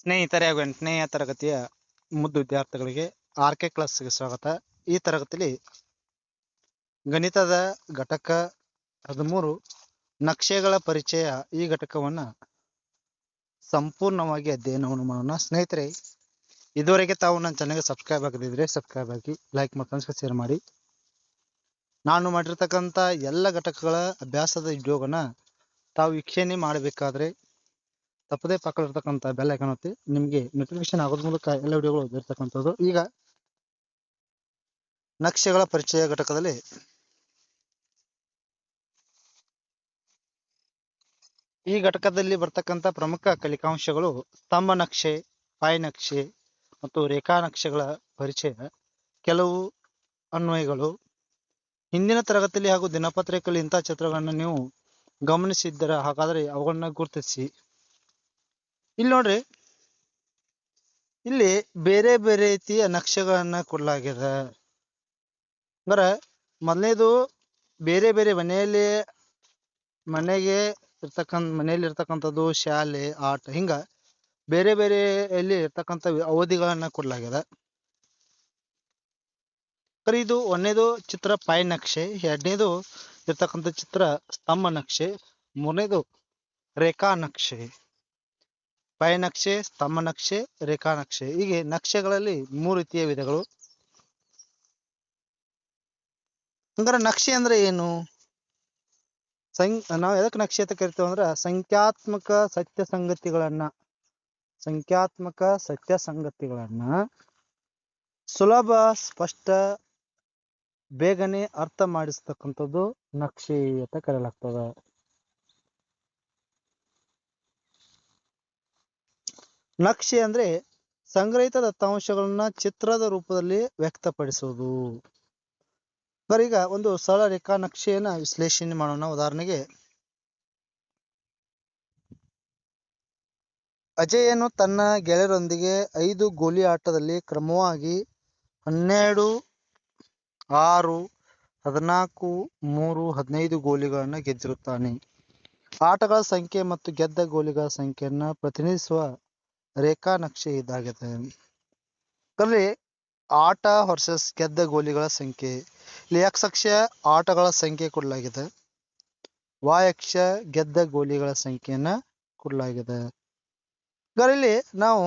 ಸ್ನೇಹಿತರೆ ಹಾಗೂ ಎಂಟನೆಯ ತರಗತಿಯ ಮುದ್ದು ವಿದ್ಯಾರ್ಥಿಗಳಿಗೆ ಆರ್ ಕೆ ಕ್ಲಾಸ್ಗೆ ಸ್ವಾಗತ. ಈ ತರಗತಿಯಲ್ಲಿ ಗಣಿತದ ಘಟಕ ಹದಿಮೂರು ನಕ್ಷೆಗಳ ಪರಿಚಯ ಈ ಘಟಕವನ್ನ ಸಂಪೂರ್ಣವಾಗಿ ಅಧ್ಯಯನವನ್ನು ಮಾಡೋಣ. ಸ್ನೇಹಿತರೆ, ಇದುವರೆಗೆ ತಾವು ನನ್ನ ಚಾನಲ್ಗೆ ಸಬ್ಸ್ಕ್ರೈಬ್ ಆಗದಿದ್ರೆ ಸಬ್ಸ್ಕ್ರೈಬ್ ಆಗಿ ಲೈಕ್ ಮತ್ತು ಶೇರ್ ಮಾಡಿ. ನಾನು ಮಾಡಿರ್ತಕ್ಕಂಥ ಎಲ್ಲ ಘಟಕಗಳ ಅಭ್ಯಾಸದ ಉದ್ಯೋಗನ ತಾವು ವೀಕ್ಷಣೆ ಮಾಡಬೇಕಾದ್ರೆ ತಪ್ಪದೇ ಪಕ್ಕದಲ್ಲಿರ್ತಕ್ಕಂಥ ಬೆಲ್ ಐಕಾನ್ ಒತ್ತಿ ನಿಮಗೆ ನೋಟಿಫಿಕೇಶನ್ ಆಗೋದ್ರ ಮೂಲಕ ಎಲ್ಲ ವಿಡಿಯೋಗಳು ಇರ್ತಕ್ಕಂಥದ್ದು ಈಗ ನಕ್ಷೆಗಳ ಪರಿಚಯ ಘಟಕದಲ್ಲಿ ಈ ಘಟಕದಲ್ಲಿ ಬರ್ತಕ್ಕಂಥ ಪ್ರಮುಖ ಕಲಿಕಾಂಶಗಳು ಸ್ತಂಭ ನಕ್ಷೆ, ಪಾಯ್ ನಕ್ಷೆ ಮತ್ತು ರೇಖಾ ನಕ್ಷೆಗಳ ಪರಿಚಯ. ಕೆಲವು ಅನ್ವಯಗಳು. ಹಿಂದಿನ ತರಗತಿಯಲ್ಲಿ ಹಾಗೂ ದಿನಪತ್ರಿಕೆಯಲ್ಲಿ ಇಂತಹ ಚಿತ್ರಗಳನ್ನು ನೀವು ಗಮನಿಸಿದ್ದರ? ಹಾಗಾದರೆ ಅವುಗಳನ್ನ ಗುರುತಿಸಿ. ಇಲ್ಲಿ ನೋಡ್ರಿ. ಇಲ್ಲಿ ಬೇರೆ ಬೇರೆ ರೀತಿಯ ನಕ್ಷೆಗಳನ್ನ ಕೊಡಲಾಗಿದೆ ಅಂದ್ರ ಮೊದಲನೇದು ಬೇರೆ ಬೇರೆ ಮನೆಯಲ್ಲಿ ಮನೆಗೆ ಇರ್ತಕ್ಕಂಥ, ಮನೆಯಲ್ಲಿ ಇರ್ತಕ್ಕಂಥದ್ದು ಶಾಲೆ, ಆಟ, ಹಿಂಗ ಬೇರೆ ಬೇರೆ ಇಲ್ಲಿ ಇರ್ತಕ್ಕಂಥ ಅವಧಿಗಳನ್ನ ಕೊಡಲಾಗಿದೆ ಸರಿ ಇದು ಒಂದನೇದು ಚಿತ್ರ ಪಾಯ್ ನಕ್ಷೆ, ಎರಡನೇದು ಇರ್ತಕ್ಕಂಥ ಚಿತ್ರ ಸ್ತಂಭ ನಕ್ಷೆ, ಮೂರನೇದು ರೇಖಾ ನಕ್ಷೆ. ಪಾಯ್ ನಕ್ಷೆ ಸ್ತಂಭ ನಕ್ಷೆ ರೇಖಾ ನಕ್ಷೆ ಹೀಗೆ ನಕ್ಷೆಗಳಲ್ಲಿ ಮೂರು ರೀತಿಯ ವಿಧಗಳು. ಹಂಗಾರೆ ನಕ್ಷೆ ಅಂದ್ರೆ ಏನು? ಸಂ, ನಾವು ಎದಕ್ಕೆ ನಕ್ಷೆ ಅಂತ ಕರಿತೇವೆ ಅಂದ್ರೆ ಸಂಖ್ಯಾತ್ಮಕ ಸತ್ಯ ಸಂಗತಿಗಳನ್ನ ಸಂಖ್ಯಾತ್ಮಕ ಸತ್ಯ ಸಂಗತಿಗಳನ್ನ ಸುಲಭ, ಸ್ಪಷ್ಟ, ಬೇಗನೆ ಅರ್ಥ ಮಾಡಿಸ್ತಕ್ಕಂಥದ್ದು ನಕ್ಷೆ ಅಂತ ಕರೆಯಲಾಗ್ತದೆ. ನಕ್ಷೆ ಅಂದ್ರೆ ಸಂಗ್ರಹಿತ ದತ್ತಾಂಶಗಳನ್ನ ಚಿತ್ರದ ರೂಪದಲ್ಲಿ ವ್ಯಕ್ತಪಡಿಸುವುದು. ಈಗ ಒಂದು ಸರಳ ರೇಖಾ ನಕ್ಷೆಯನ್ನ ವಿಶ್ಲೇಷಣೆ ಮಾಡೋಣ. ಉದಾಹರಣೆಗೆ, ಅಜಯನು ತನ್ನ ಗೆಳೆಯರೊಂದಿಗೆ ಐದು ಗೋಲಿ ಆಟದಲ್ಲಿ ಕ್ರಮವಾಗಿ ಹನ್ನೆರಡು, ಆರು, ಹದಿನಾಲ್ಕು, ಮೂರು, ಹದಿನೈದು ಗೋಲಿಗಳನ್ನ ಗೆದ್ದಿರುತ್ತಾನೆ. ಆಟಗಳ ಸಂಖ್ಯೆ ಮತ್ತು ಗೆದ್ದ ಗೋಲಿಗಳ ಸಂಖ್ಯೆಯನ್ನ ಪ್ರತಿನಿಧಿಸುವ ರೇಖಾ ನಕ್ಷೆ ಇದಾಗಿದೆ ಅಲ್ಲಿ ಆಟ ವರ್ಸಸ್ ಗೆದ್ದ ಗೋಲಿಗಳ ಸಂಖ್ಯೆ. ಇಲ್ಲಿ ಎಕ್ಸ್ ಆಟಗಳ ಸಂಖ್ಯೆ ಕೊಡಲಾಗಿದೆ. ವಾಯ್ ಅಕ್ಷ ಗೆದ್ದ ಗೋಲಿಗಳ ಸಂಖ್ಯೆಯನ್ನ ಕೊಡಲಾಗಿದೆ. ಇಲ್ಲಿ ನಾವು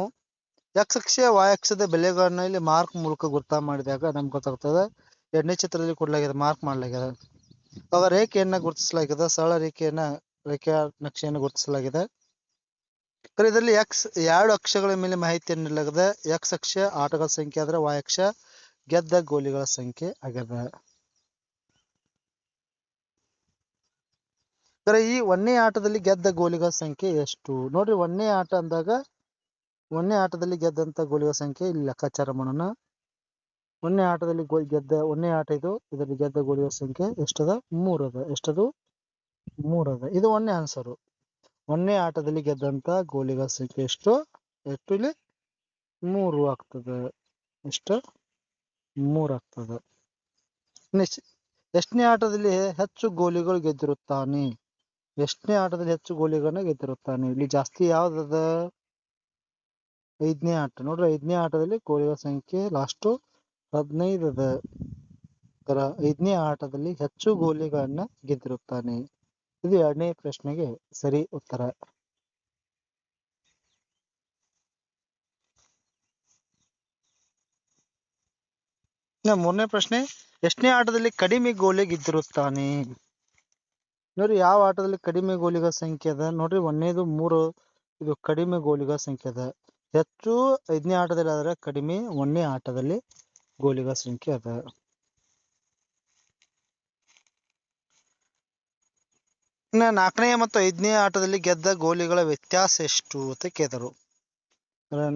ಎಕ್ಸ್ ಅಕ್ಷ ವಾಯ್ ಅಕ್ಷದ ಬೆಲೆಗಳನ್ನ ಇಲ್ಲಿ ಮಾರ್ಕ್ ಮೂಲಕ ಗುರ್ತ ಮಾಡಿದಾಗ ನಮ್ಗೆ ಗೊತ್ತಾಗ್ತದೆ, ಎರಡನೇ ಚಿತ್ರದಲ್ಲಿ ಕೊಡಲಾಗಿದೆ ಮಾರ್ಕ್ ಮಾಡಲಾಗಿದೆ. ಅವಾಗ ರೇಖೆಯನ್ನ ಗುರುತಿಸಲಾಗಿದೆ, ಸರಳ ರೇಖೆಯನ್ನ ರೇಖೆಯ ನಕ್ಷೆಯನ್ನು ಗುರುತಿಸಲಾಗಿದೆ. ಇದರಲ್ಲಿ ಎಕ್ಸ್ ಎರಡು ಅಕ್ಷಗಳ ಮೇಲೆ ಮಾಹಿತಿಯನ್ನು ನೀಡಲಾಗಿದೆ ಎಕ್ಸ್ ಅಕ್ಷ ಆಟಗಳ ಸಂಖ್ಯೆ ಆದ್ರೆ ವಾಯ್ ಅಕ್ಷ ಗೆದ್ದ ಗೋಲಿಗಳ ಸಂಖ್ಯೆ ಆಗ್ಯದ. ಈ ಒಂದನೇ ಆಟದಲ್ಲಿ ಗೆದ್ದ ಗೋಲಿಗಳ ಸಂಖ್ಯೆ ಎಷ್ಟು? ನೋಡ್ರಿ ಒಂದನೇ ಆಟ ಅಂದಾಗ ಒಂದನೇ ಆಟದಲ್ಲಿ ಗೆದ್ದಂತ ಗೋಲಿಗಳ ಸಂಖ್ಯೆ ಇಲ್ಲಿ ಲೆಕ್ಕಾಚಾರ ಮಾಡೋಣ. ಒಂದನೇ ಆಟದಲ್ಲಿ ಗೋಲ್ ಗೆದ್ದ ಒಂದನೇ ಆಟ ಇದು, ಇದರಲ್ಲಿ ಗೆದ್ದ ಗೋಲಿಗಳ ಸಂಖ್ಯೆ ಎಷ್ಟದ? ಮೂರದ. ಎಷ್ಟದು? ಮೂರದ. ಇದು ಒಂದನೇ ಆನ್ಸರು ಒಂದನೇ ಆಟದಲ್ಲಿ ಗೆದ್ದಂತ ಗೋಲಿಗಳ ಸಂಖ್ಯೆ ಎಷ್ಟು? ಎಷ್ಟು ಇಲ್ಲಿ? ಮೂರು ಆಗ್ತದೆ. ಎಷ್ಟು? ಮೂರು ಆಗ್ತದೆ. ಎಷ್ಟನೇ ಆಟದಲ್ಲಿ ಹೆಚ್ಚು ಗೋಲಿಗಳು ಗೆದ್ದಿರುತ್ತಾನೆ? ಎಷ್ಟನೇ ಆಟದಲ್ಲಿ ಹೆಚ್ಚು ಗೋಲಿಗಳನ್ನ ಗೆದ್ದಿರುತ್ತಾನೆ? ಇಲ್ಲಿ ಜಾಸ್ತಿ ಯಾವ್ದದ? ಐದನೇ ಆಟ. ನೋಡ್ರಿ, ಐದನೇ ಆಟದಲ್ಲಿ ಗೋಲಿಗಳ ಸಂಖ್ಯೆ ಲಾಸ್ಟು ಹದಿನೈದು ಅದ ಐದನೇ ಆಟದಲ್ಲಿ ಹೆಚ್ಚು ಗೋಲಿಗಳನ್ನ ಗೆದ್ದಿರುತ್ತಾನೆ. ಇದು ಎರಡನೇ ಪ್ರಶ್ನೆಗೆ ಸರಿ ಉತ್ತರ. ಮೂರನೇ ಪ್ರಶ್ನೆ, ಎಷ್ಟನೇ ಆಟದಲ್ಲಿ ಕಡಿಮೆ ಗೋಲಿ ಗೆದ್ದಿರುತ್ತಾನೆ? ನೋಡ್ರಿ ಯಾವ ಆಟದಲ್ಲಿ ಕಡಿಮೆ ಗೋಲಿಗಳ ಸಂಖ್ಯೆ ಅದ ನೋಡ್ರಿ, ಒಂದನೇದು, ಮೂರು, ಇದು ಕಡಿಮೆ ಗೋಲಿಗಳ ಸಂಖ್ಯೆ ಅದ ಹೆಚ್ಚು ಐದನೇ ಆಟದಲ್ಲಿ ಆದ್ರೆ ಕಡಿಮೆ ಒಂದನೇ ಆಟದಲ್ಲಿ ಗೋಲಿಗಳ ಸಂಖ್ಯೆ ಅದ ಇನ್ನ ನಾಲ್ಕನೇ ಮತ್ತು ಐದನೇ ಆಟದಲ್ಲಿ ಗೆದ್ದ ಗೋಲಿಗಳ ವ್ಯತ್ಯಾಸ ಎಷ್ಟು ಅಂತ ಕೇಳಿದರು.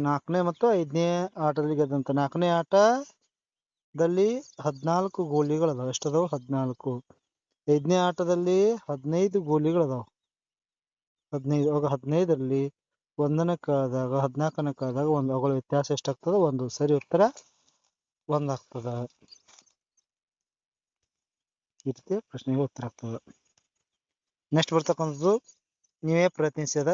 ನಾಲ್ಕನೇ ಮತ್ತು ಐದನೇ ಆಟದಲ್ಲಿ ಗೆದ್ದಂತ ನಾಲ್ಕನೇ ಆಟದಲ್ಲಿ ಹದಿನಾಲ್ಕು ಗೋಲಿಗಳು ಅದಾವ. ಎಷ್ಟದಾವ ಹದಿನಾಲ್ಕು. ಐದನೇ ಆಟದಲ್ಲಿ ಹದಿನೈದು ಗೋಲಿಗಳು ಅದಾವ. ಹದಿನೈದು, ಅವಾಗ ಹದಿನೈದರಲ್ಲಿ ಒಂದನ ಕಳೆದಾಗ ಹದಿನಾಲ್ಕನ ಕಳೆದಾಗ ಒಂದು. ಅವುಗಳ ವ್ಯತ್ಯಾಸ ಎಷ್ಟಾಗ್ತದ ಒಂದು. ಸರಿ, ಉತ್ತರ ಒಂದಾಗ್ತದ ಈ ಪ್ರಶ್ನೆಗೆ ಉತ್ತರ ಆಗ್ತದ. ನೆಕ್ಸ್ಟ್ ಬರ್ತಕ್ಕಂಥದ್ದು ನೀವೇ ಪ್ರಯತ್ನಿಸಿದ.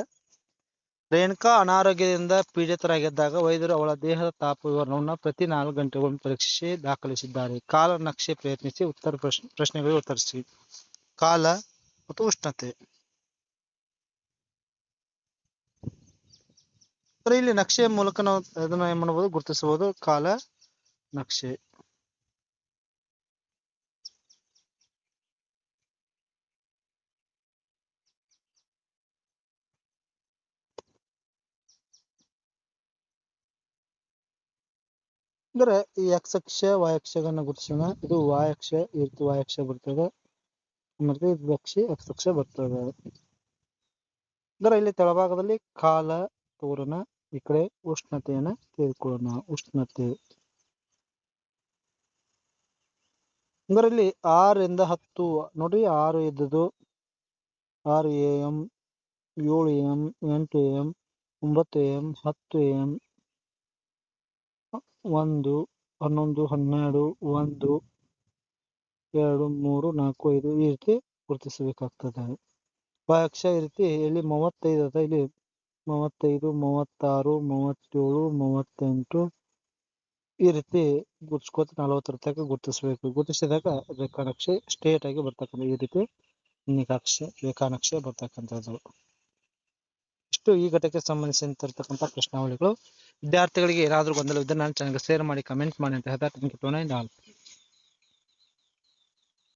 ರೇಣುಕಾ ಅನಾರೋಗ್ಯದಿಂದ ಪೀಡಿತರಾಗಿದ್ದಾಗ ವೈದ್ಯರು ಅವಳ ದೇಹದ ತಾಪ ವಿವರಣವನ್ನು ಪ್ರತಿ ನಾಲ್ಕು ಗಂಟೆಗೊಮ್ಮೆ ಪರೀಕ್ಷಿಸಿ ದಾಖಲಿಸಿದ್ದಾರೆ. ಕಾಲ ನಕ್ಷೆ ಪ್ರಯತ್ನಿಸಿ ಉತ್ತರ ಪ್ರಶ್ನೆ ಪ್ರಶ್ನೆಗಳಿಗೆ ಉತ್ತರಿಸಿ. ಕಾಲ ಮತ್ತು ಉಷ್ಣತೆ. ಇಲ್ಲಿ ನಕ್ಷೆಯ ಮೂಲಕ ನಾವು ಅದನ್ನ ಏನ್ ಮಾಡಬಹುದು ಗುರುತಿಸಬಹುದು? ಕಾಲ ನಕ್ಷೆ. ಅಂದ್ರೆ ಈ ಎಕ್ಸ್ ಅಕ್ಷ y ಅಕ್ಷಗಳನ್ನ ಗುರುತಿಸೋಣ. ಇದು y ಅಕ್ಷ ರೀತಿ y ಅಕ್ಷ ಬರ್ತದೆ. ಮತ್ತೆ ಇದು ಅಕ್ಷ ಎಕ್ಸ್ ಅಕ್ಷ ಬರ್ತದೆ. ಅಂದ್ರೆ ಇಲ್ಲಿ ತಳಭಾಗದಲ್ಲಿ ಕಾಲ ತೋರಣ, ಈ ಕಡೆ ಉಷ್ಣತೆಯನ್ನ ತೆಗೆದುಕೊಳ್ಳೋಣ. ಉಷ್ಣತೆ. ಅಂದ್ರೆ ಇಲ್ಲಿ ಆರರಿಂದ ಹತ್ತು ನೋಡ್ರಿ ಆರು ಇದ್ದದ್ದು. ಆರು ಎ ಎಂ, ಏಳು ಎಂ ಎಂಟು ಎಂ ಒಂಬತ್ತು ಎಂ ಹತ್ತು ಎಂ ಒಂದು, ಹನ್ನೊಂದು, ಹನ್ನೆರಡು, ಒಂದು, ಎರಡು, ಮೂರು, ನಾಲ್ಕು, ಐದು ಈ ರೀತಿ ಗುರುತಿಸಬೇಕಾಗ್ತದೆ. ಅಕ್ಷ ಈ ರೀತಿ ಇಲ್ಲಿ ಮೂವತ್ತೈದು ಅದ ಇಲ್ಲಿ ಮೂವತ್ತೈದು, ಮೂವತ್ತಾರು, ಮೂವತ್ತೇಳು, ಮೂವತ್ತೆಂಟು ಈ ರೀತಿ ಗುರ್ಸ್ಕೊತ ನಲವತ್ತರ ತನಕ ಗುರುತಿಸಬೇಕು. ಗುರುತಿಸಿದಾಗ ರೇಖಾನಕ್ಷೆ ಸ್ಟ್ರೇಟ್ ಆಗಿ ಬರ್ತಕ್ಕಂಥ ಈ ರೀತಿ ನಿಖಾಕ್ಷೆ ರೇಖಾನಕ್ಷೆ ಬರ್ತಕ್ಕಂಥದ್ದು. ಇಷ್ಟು ಈ ಘಟಕ್ಕೆ ಸಂಬಂಧಿಸಿರ್ತಕ್ಕಂಥ ಪ್ರಶ್ನಾವಳಿಗಳು. ವಿದ್ಯಾರ್ಥಿಗಳಿಗೆ ಏನಾದರೂ ಗೊಂದಲವಿದ್ದರೆ ನನ್ನ ಚಾನಲ್ಗೆ ಶೇರ್ ಮಾಡಿ ಕಮೆಂಟ್ ಮಾಡಿ ಅಂತ ಹೇಳ್ತಾ ಥ್ಯಾಂಕ್ ಯು